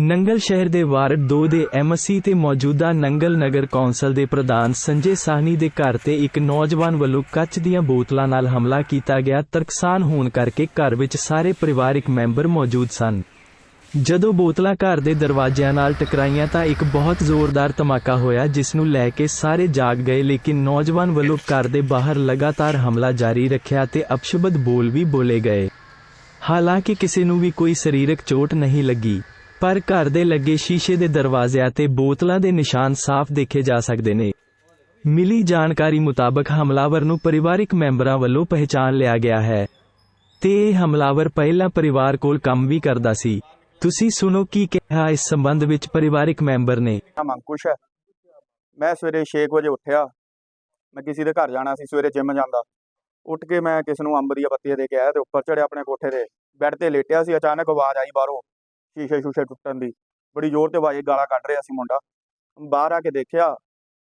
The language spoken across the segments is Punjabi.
ਨੰਗਲ ਸ਼ਹਿਰ ਦੇ ਵਾਰਡ 2 ਦੇ ਐਮਸੀ ਤੇ ਮੌਜੂਦਾ ਨੰਗਲ ਨਗਰ ਕੌਂਸਲ ਦੇ ਪ੍ਰਧਾਨ ਸੰਜੇ ਸਾਹਨੀ ਦੇ ਘਰ ਤੇ ਇੱਕ ਨੌਜਵਾਨ ਵੱਲੋਂ ਕੱਚ ਦੀਆਂ ਬੋਤਲਾਂ ਨਾਲ ਹਮਲਾ ਕੀਤਾ ਗਿਆ। ਤਰਕਸਾਨ ਹੋਣ ਕਰਕੇ ਘਰ ਵਿੱਚ ਸਾਰੇ ਪਰਿਵਾਰਕ ਮੈਂਬਰ ਮੌਜੂਦ ਸਨ। ਜਦੋਂ ਬੋਤਲਾਂ ਘਰ ਦੇ ਦਰਵਾਜ਼ਿਆਂ ਨਾਲ ਟਕਰਾਈਆਂ ਤਾਂ ਇੱਕ ਬਹੁਤ ਜ਼ੋਰਦਾਰ ਧਮਾਕਾ ਹੋਇਆ, ਜਿਸ ਨੂੰ ਲੈ ਕੇ ਸਾਰੇ ਜਾਗ ਗਏ, ਲੇਕਿਨ ਨੌਜਵਾਨ ਵੱਲੋਂ ਘਰ ਦੇ ਬਾਹਰ ਲਗਾਤਾਰ ਹਮਲਾ ਜਾਰੀ ਰੱਖਿਆ ਤੇ ਅਪਸ਼ਬਦ ਬੋਲ ਵੀ ਬੋਲੇ ਗਏ। ਹਾਲਾਂਕਿ ਕਿਸੇ ਨੂੰ ਵੀ ਕੋਈ ਸਰੀਰਕ ਚੋਟ ਨਹੀਂ ਲੱਗੀ। ਪਰ ਘਰ ਦੇ ਲੱਗੇ ਸ਼ੀਸ਼ੇ ਦੇ ਦਰਵਾਜ਼ਿਆਂ ਤੇ ਬੋਤਲਾਂ ਦੇ ਨਿਸ਼ਾਨ ਸਾਫ਼ ਦੇਖੇ ਜਾ ਸਕਦੇ ਨੇ। ਮਿਲੀ ਜਾਣਕਾਰੀ ਮੁਤਾਬਕ ਹਮਲਾਵਰ ਨੂੰ ਪਰਿਵਾਰਕ ਮੈਂਬਰਾਂ ਵੱਲੋਂ ਪਹਿਚਾਨ ਲਿਆ ਗਿਆ ਹੈ। ਤੇ ਇਹ ਹਮਲਾਵਰ ਪਹਿਲਾਂ ਪਰਿਵਾਰ ਕੋਲ ਕੰਮ ਵੀ ਕਰਦਾ ਸੀ। ਤੁਸੀਂ ਸੁਣੋ ਕੀ ਕਿਹਾ ਇਸ ਸੰਬੰਧ ਵਿੱਚ ਪਰਿਵਾਰਿਕ ਮੈਂਬਰ ਨੇ। ਨਾਮ ਅੰਕੁਸ਼ ਹੈ। ਮੈਂ ਸਵੇਰੇ 6 ਵਜੇ ਉੱਠਿਆ। ਮੈਂ ਕਿਸੇ ਦੇ ਘਰ ਜਾਣਾ ਸੀ, ਸਵੇਰੇ ਜਿਮ ਜਾਂਦਾ। ਉੱਠ ਕੇ ਮੈਂ ਕਿਸ ਨੂੰ ਅੰਬ ਦੀਆਂ ਪੱਤੀਆਂ ਦੇ ਕੇ ਆਇਆ ਤੇ ਉੱਪਰ ਚੜਿਆ ਆਪਣੇ ਕੋਠੇ ਤੇ। ਬੈੱਡ ਤੇ ਲੇਟਿਆ ਸੀ, ਅਚਾਨਕ ਆਵਾਜ਼ ਆਈ ਬਾਹਰੋਂ। ਸ਼ੀਸ਼ੇ ਸ਼ੂਸ਼ੇ ਟੁੱਟਣ ਦੀ। ਬੜੀ ਜ਼ੋਰ ਤੇ ਆਵਾਜ਼ ਗਾਲਾਂ ਕੱਢ ਰਿਹਾ ਸੀ ਮੁੰਡਾ। ਬਾਹਰ ਆ ਕੇ ਦੇਖਿਆ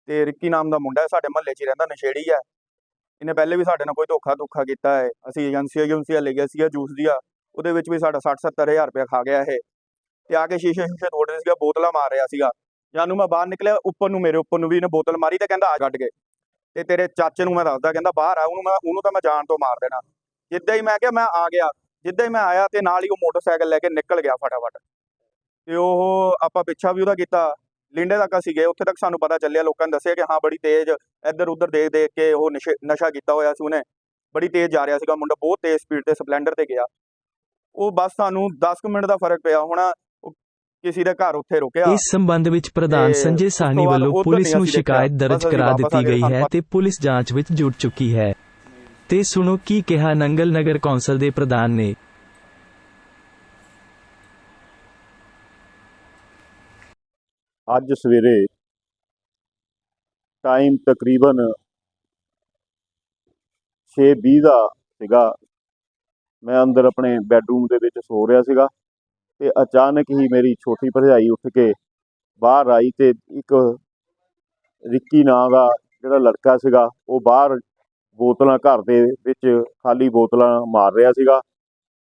ਤੇ ਰਿੱਕੀ ਨਾਮ ਦਾ ਮੁੰਡਾ ਹੈ, ਸਾਡੇ ਮਹੱਲੇ 'ਚ ਹੀ ਰਹਿੰਦਾ, ਨਸ਼ੇੜੀ ਹੈ। ਇਹਨੇ ਪਹਿਲੇ ਵੀ ਸਾਡੇ ਨਾਲ ਕੋਈ ਧੋਖਾ ਧੋਖਾ ਕੀਤਾ ਹੈ। ਅਸੀਂ ਏਜੰਸੀ ਏਜੰਸੀਆਂ ਲੈ ਗਿਆ ਸੀਗਾ, ਜੂਸ ਦੀਆਂ। ਉਹਦੇ ਵਿੱਚ ਵੀ ਸਾਡਾ 60 70000 ਰੁਪਏ ਖਾ ਗਿਆ ਇਹ। ਤੇ ਆ ਕੇ ਸ਼ੀਸ਼ੇ ਸ਼ੂਸ਼ੇ ਤੋੜ ਰਿਹਾ ਸੀਗਾ, ਬੋਤਲਾਂ ਮਾਰ ਰਿਹਾ ਸੀਗਾ। ਜਾਨੂੰ ਮੈਂ ਬਾਹਰ ਨਿਕਲਿਆ, ਉੱਪਰ ਨੂੰ ਮੇਰੇ ਉੱਪਰ ਨੂੰ ਵੀ ਇਹਨੇ ਬੋਤਲ ਮਾਰੀ ਤੇ ਕਹਿੰਦਾ, ਆ ਕੱਢ ਕੇ। ਤੇ ਤੇਰੇ ਚਾਚੇ ਨੂੰ ਮੈਂ ਦੱਸਦਾ, ਕਹਿੰਦਾ, ਬਾਹਰ ਆ, ਉਹਨੂੰ ਮੈਂ ਉਹਨੂੰ ਤਾਂ ਮੈਂ ਜਾਣ ਤੋਂ ਮਾਰ ਦੇਣਾ। ਜਿੱਦਾਂ ਹੀ ਮੈਂ ਕਿਹਾ, ਮੈਂ ਆ ਗਿਆ। ਜਿੱਦਾਂ ਹੀ ਮੈਂ ਆਇਆ ਤੇ ਨਾਲ ਹੀ ਉਹ ਮੋਟਰਸਾਈਕਲ ਲੈ ਕੇ ਨਿਕਲ ਗਿਆ ਫਟਾਫਟ। ਤੇ ਉਹ ਆਪਾਂ ਪਿੱਛਾ ਵੀ ਉਹਦਾ ਕੀਤਾ। ਲਿੰਡੇ ਤੱਕ ਅਸੀਂ ਗਏ। ਉੱਥੇ ਤੱਕ ਸਾਨੂੰ ਪਤਾ ਚੱਲਿਆ ਲੋਕਾਂ ਨੇ ਦੱਸਿਆ ਕਿ ਹਾਂ ਬੜੀ ਤੇਜ਼ ਇੱਧਰ ਉੱਧਰ ਦੇਖ ਦੇਖ ਕੇ ਉਹ ਨਸ਼ੇ ਕੀਤਾ ਹੋਇਆ ਸੀ ਉਹਨੇ। ਬੜੀ ਤੇਜ਼ ਜਾ ਰਿਹਾ ਸੀਗਾ ਮੁੰਡਾ ਬਹੁਤ ਤੇਜ਼ ਸਪੀਡ ਤੇ ਸਪਲੈਂਡਰ ਤੇ ਗਿਆ। ਉਹ ਬਸ ਸਾਨੂੰ 10 ਕੁ ਮਿੰਟ ਦਾ ਫ਼ਰਕ ਪਿਆ। ਹੁਣ ਕਿਸੇ ਦੇ ਘਰ ਉੱਥੇ ਰੁਕਿਆ। ਇਸ ਸੰਬੰਧ ਵਿੱਚ ਪ੍ਰਧਾਨ ਸੰਜੇ ਸਾਹਨੀ ਵੱਲੋਂ ਪੁਲਿਸ ਨੂੰ। ਸ਼ਿਕਾਇਤ ਦਰਜ ਕਰਾ ਦਿੱਤੀ ਗਈ ਹੈ ਤੇ ਪੁਲਿਸ ਜਾਂਚ ਵਿੱਚ ਜੁਟ ਚੁੱਕੀ ਹੈ। ਤੇ ਸੁਣੋ ਕੀ ਕਿਹਾ ਨੰਗਲ ਨਗਰ ਕੌਂਸਲ ਦੇ ਪ੍ਰਧਾਨ ਨੇ। ਅੱਜ ਸਵੇਰੇ ਟਾਈਮ ਤਕਰੀਬਨ 6:20 ਦਾ ਸੀਗਾ। ਮੈਂ ਅੰਦਰ ਆਪਣੇ ਬੈੱਡਰੂਮ ਦੇ ਵਿੱਚ ਸੋ ਰਿਹਾ ਸੀਗਾ ਤੇ ਅਚਾਨਕ ਹੀ ਮੇਰੀ ਛੋਟੀ ਭਰਜਾਈ ਉੱਠ ਕੇ ਬਾਹਰ ਆਈ ਤੇ ਇੱਕ ਰਿੱਕੀ ਨਾਂ ਦਾ ਜਿਹੜਾ ਲੜਕਾ ਸੀਗਾ, ਉਹ ਬਾਹਰ ਬੋਤਲਾਂ ਘਰ ਦੇ ਵਿੱਚ ਖਾਲੀ ਬੋਤਲਾਂ ਮਾਰ ਰਿਹਾ ਸੀਗਾ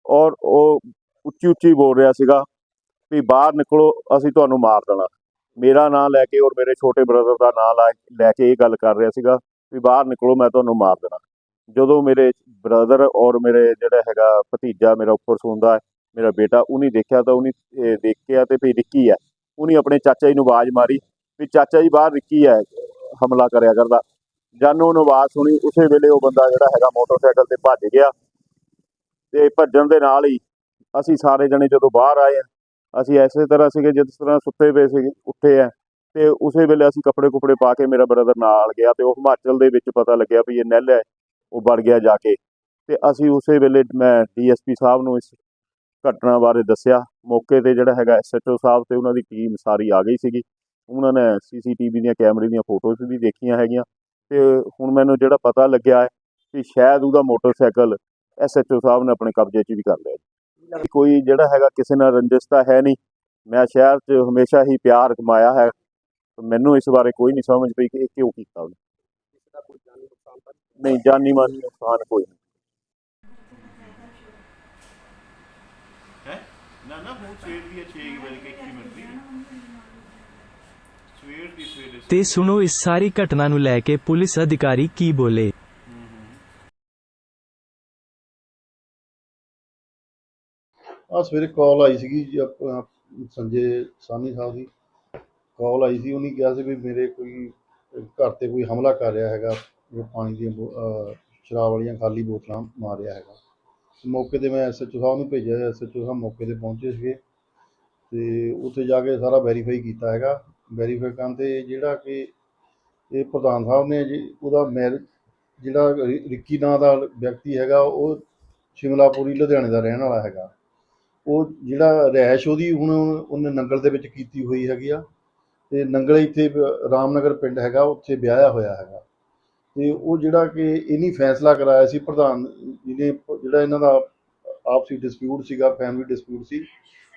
ਔਰ ਉਹ ਉੱਚੀ ਉੱਚੀ ਬੋਲ ਰਿਹਾ ਸੀਗਾ ਵੀ ਬਾਹਰ ਨਿਕਲੋ, ਅਸੀਂ ਤੁਹਾਨੂੰ ਮਾਰ ਦੇਣਾ। ਮੇਰਾ ਨਾਂ ਲੈ ਕੇ ਔਰ ਮੇਰੇ ਛੋਟੇ ਬ੍ਰਦਰ ਦਾ ਨਾਂ ਲਾ- ਲੈ ਕੇ ਇਹ ਗੱਲ ਕਰ ਰਿਹਾ ਸੀਗਾ ਵੀ ਬਾਹਰ ਨਿਕਲੋ, ਮੈਂ ਤੁਹਾਨੂੰ ਮਾਰ ਦੇਣਾ। ਜਦੋਂ ਮੇਰੇ ਬ੍ਰਦਰ ਔਰ ਮੇਰੇ ਜਿਹੜਾ ਹੈਗਾ ਭਤੀਜਾ ਮੇਰਾ ਉੱਪਰ ਸੌਂਦਾ ਹੈ, ਮੇਰਾ ਬੇਟਾ, ਉਹਨੇ ਦੇਖਿਆ ਤਾਂ ਉਹਨੇ, ਇਹ ਦੇਖਿਆ ਤੇ ਵੀ ਰਿੱਕੀ ਹੈ। ਉਹਨੇ ਆਪਣੇ ਚਾਚਾ ਜੀ ਨੂੰ ਆਵਾਜ਼ ਮਾਰੀ ਵੀ ਚਾਚਾ ਜੀ ਬਾਹਰ ਰਿੱਕੀ ਹੈ, ਹਮਲਾ ਕਰਿਆ ਕਰਦਾ। ਜਦ ਉਹਨੂੰ ਆਵਾਜ਼ ਸੁਣੀ, ਉਸੇ ਵੇਲੇ ਉਹ ਬੰਦਾ ਜਿਹੜਾ ਹੈਗਾ ਮੋਟਰਸਾਈਕਲ ਤੇ ਭੱਜ ਗਿਆ ਤੇ ਭੱਜਣ ਦੇ ਨਾਲ ਹੀ ਅਸੀਂ ਸਾਰੇ ਜਣੇ ਜਦੋਂ ਬਾਹਰ ਆਏ ਅਸੀਂ ਐਸੇ ਤਰ੍ਹਾਂ ਸੀਗੇ ਜਿਸ ਤਰ੍ਹਾਂ ਸੁੱਤੇ ਪਏ ਸੀਗੇ, ਉੱਠੇ ਆ ਤੇ ਉਸੇ ਵੇਲੇ ਅਸੀਂ ਕੱਪੜੇ ਕੁਪੜੇ ਪਾ ਕੇ ਮੇਰਾ ਬ੍ਰਦਰ ਨਾਲ ਗਿਆ ਤੇ ਉਹ ਹਿਮਾਚਲ ਦੇ ਵਿੱਚ ਪਤਾ ਲੱਗਿਆ ਵੀ ਇਹ ਨਹਿਲ ਹੈ, ਉਹ ਵੜ ਗਿਆ ਜਾ ਕੇ ਤੇ ਅਸੀਂ ਉਸੇ ਵੇਲੇ ਮੈਂ ਡੀਐਸਪੀ ਸਾਹਿਬ ਨੂੰ ਇਸ ਘਟਨਾ ਬਾਰੇ ਦੱਸਿਆ, ਮੌਕੇ ਤੇ ਜਿਹੜਾ ਹੈਗਾ ਐਸਐਚਓ ਸਾਹਿਬ ਤੇ ਉਹਨਾਂ ਦੀ ਟੀਮ ਸਾਰੀ ਆ ਗਈ ਸੀਗੀ, ਉਹਨਾਂ ਨੇ ਸੀਸੀਟੀਵੀ ਦੀਆਂ ਕੈਮਰੇ ਦੀਆਂ ਫੋਟੋਜ਼ ਵੀ ਦੇਖੀਆਂ ਹੈਗੀਆਂ ਤੇ ਹੁਣ ਮੈਨੂੰ ਜਿਹੜਾ ਪਤਾ ਲੱਗਿਆ ਹੈ ਕਿ ਸ਼ਾਇਦ ਉਹਦਾ ਮੋਟਰਸਾਈਕਲ ਐਸਐਚਓ ਸਾਹਿਬ ਨੇ ਆਪਣੇ ਕਬਜ਼ੇ 'ਚ ਵੀ ਕਰ ਲਿਆ ਕੋਈ ਜਿਹੜਾ ਹੈਗਾ ਕਿਸੇ ਨਾਲ ਰੰਜਿਸ਼ ਹੈ ਨਹੀਂ। ਮੈਂ ਸ਼ਹਿਰ 'ਚ ਹਮੇਸ਼ਾ ਹੀ ਪਿਆਰ ਕਮਾਇਆ ਹੈ। ਮੈਨੂੰ ਇਸ ਬਾਰੇ ਕੋਈ ਨਹੀਂ ਸਮਝ ਪਈ ਕਿ ਇਹ ਕਿਉਂ ਕੀਤਾ ਉਹਨੇ। ਨਹੀਂ, ਜਾਨੀ ਮਾਨੀ ਨੁਕਸਾਨ ਕੋਈ ਨਹੀਂ। ਹੈ? ਨਾ ਨਾ, ਹੁਣ ਸਵੇਰ ਦੀ 6 ਵਜੇ 21 ਮਿੰਟ ਦੀ। ਤੇ ਸੁਣੋ ਇਸ ਸਾਰੀ ਘਟਨਾ ਨੂੰ ਲੈ ਕੇ ਪੁਲਿਸ ਅਧਿਕਾਰੀ ਕੀ ਬੋਲੇ। ਆ ਸਵੇਰੇ ਕਾਲ ਆਈ ਸੀਗੀ ਜੀ ਆਪਣਾ ਸੰਜੇ ਸਾਨੀ ਸਾਹਿਬ ਦੀ। ਕਾਲ ਆਈ ਸੀ ਉਹਨੇ ਕਿਹਾ ਸੀ ਵੀ ਮੇਰੇ ਕੋਈ ਘਰ ਤੇ ਕੋਈ ਹਮਲਾ ਕਰ ਰਿਹਾ ਹੈਗਾ ਜੋ ਪਾਣੀ ਦੀਆਂ ਬੋ- ਅਹ ਸ਼ਰਾਬ ਵਾਲੀਆਂ ਖਾਲੀ ਬੋਤਲਾਂ ਮਾਰ ਰਿਹਾ ਹੈਗਾ। ਮੌਕੇ ਤੇ ਮੈਂ ਐਸਐਚਓ ਸਾਹਿਬ ਨੂੰ ਭੇਜਿਆ ਐਸਐਚਓ ਸਾਹਿਬ ਮੌਕੇ ਤੇ ਪਹੁੰਚੇ ਸੀਗੇ। ਤੇ ਉੱਥੇ ਜਾ ਕੇ ਸਾਰਾ ਵੈਰੀਫਾਈ ਕੀਤਾ ਹੈਗਾ। ਵੈਰੀਫਾਈ ਕਰਨ ਤੇ ਜਿਹੜਾ ਕਿ ਇਹ ਪ੍ਰਧਾਨ ਸਾਹਿਬ ਨੇ ਜੀ, ਉਹਦਾ ਮੈਰਿਜ ਜਿਹੜਾ ਰਿ- ਰਿੱਕੀ ਨਾਂ ਦਾ ਵਿਅਕਤੀ ਹੈਗਾ, ਉਹ ਸ਼ਿਮਲਾਪੁਰੀ, ਲੁਧਿਆਣੇ ਦਾ ਰਹਿਣ ਵਾਲਾ ਹੈਗਾ। ਉਹ ਜਿਹੜਾ ਰਿਹਾਇਸ਼ ਉਹਦੀ ਹੁਣ ਉਹਨੇ ਨੰਗਲ ਦੇ ਵਿੱਚ ਕੀਤੀ ਹੋਈ ਹੈਗੀ ਆ। ਤੇ ਨੰਗਲ ਇੱਥੇ ਬ- ਰਾਮਨਗਰ ਪਿੰਡ ਹੈਗਾ, ਉੱਥੇ ਵਿਆਹਿਆ ਹੋਇਆ ਹੈਗਾ। ਤੇ ਉਹ ਜਿਹੜਾ ਕਿ ਇਹਨੀ ਫੈਸਲਾ ਕਰਾਇਆ ਸੀ, ਪ੍ਰਧਾਨ ਜਿਹਨੇ ਪ- ਜਿਹੜਾ ਇਹਨਾਂ ਦਾ ਆਪਸੀ ਡਿਸਪਿਊਟ ਸੀਗਾ ਫੈਮਿਲੀ ਡਿਸਪਿਊਟ ਸੀ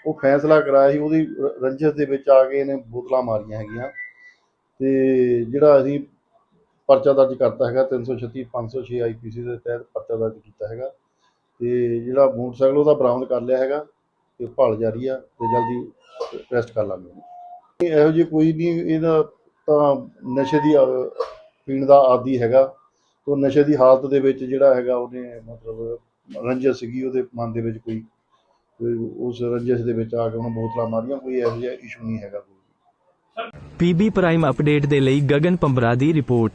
ਉਹ ਫੈਸਲਾ ਕਰਾਇਆ ਸੀ, ਉਹਦੀ ਰੰਜਿਸ਼ ਦੇ ਵਿੱਚ ਆ ਕੇ ਇਹਨੇ ਬੋਤਲਾਂ ਮਾਰੀਆਂ ਹੈਗੀਆਂ। ਤੇ ਜਿਹੜਾ ਅਸੀਂ ਪਰਚਾ ਦਰਜ ਕਰਤਾ ਹੈਗਾ 336 506 ਆਈਪੀਸੀ ਦੇ ਤਹਿਤ ਪਰਚਾ ਦਰਜ ਕੀਤਾ ਹੈਗਾ। ਤੇ ਜਿਹੜਾ ਮੋਟਰਸਾਈਕਲ, ਉਹਦਾ ਬਰਾਮਦ ਕਰ ਲਿਆ ਹੈਗਾ ਤੇ ਭਾਲ ਜਾਰੀ ਆ ਤੇ ਜਲਦੀ ਅਰੈਸਟ ਕਰ ਲਾਂਗੇ ਇਹੋ ਜਿਹੀ ਕੋਈ ਨਹੀਂ ਇਹਦਾ ਤਾਂ ਨਸ਼ੇ ਦੀ ਪੀਣ ਦਾ ਆਦੀ ਹੈਗਾ। ਤੋਂ ਨਸ਼ੇ ਦੀ ਹਾਲਤ ਦੇ ਵਿੱਚ ਜਿਹੜਾ ਹੈਗਾ, ਉਹਨੇ ਮਤਲਬ ਰੰਜਸ ਸੀਗੀ, ਉਹਦੇ ਮਨ ਦੇ ਵਿੱਚ ਕੋਈ ਕੋਈ ਉਸ ਰੰਜਸ ਦੇ ਵਿੱਚ ਆ ਕੇ ਉਹਨੇ ਬੋਤਲਾਂ ਮਾਰੀਆਂ, ਕੋਈ ਇਹੋ ਜਿਹਾ ਇਸ਼ੂ ਨਹੀਂ ਹੈਗਾ ਕੋਈ। ਪੀਬੀ ਪ੍ਰਾਈਮ ਅਪਡੇਟ ਦੇ ਲਈ ਗਗਨ ਪੰਬਰਾ ਦੀ ਰਿਪੋਰਟ।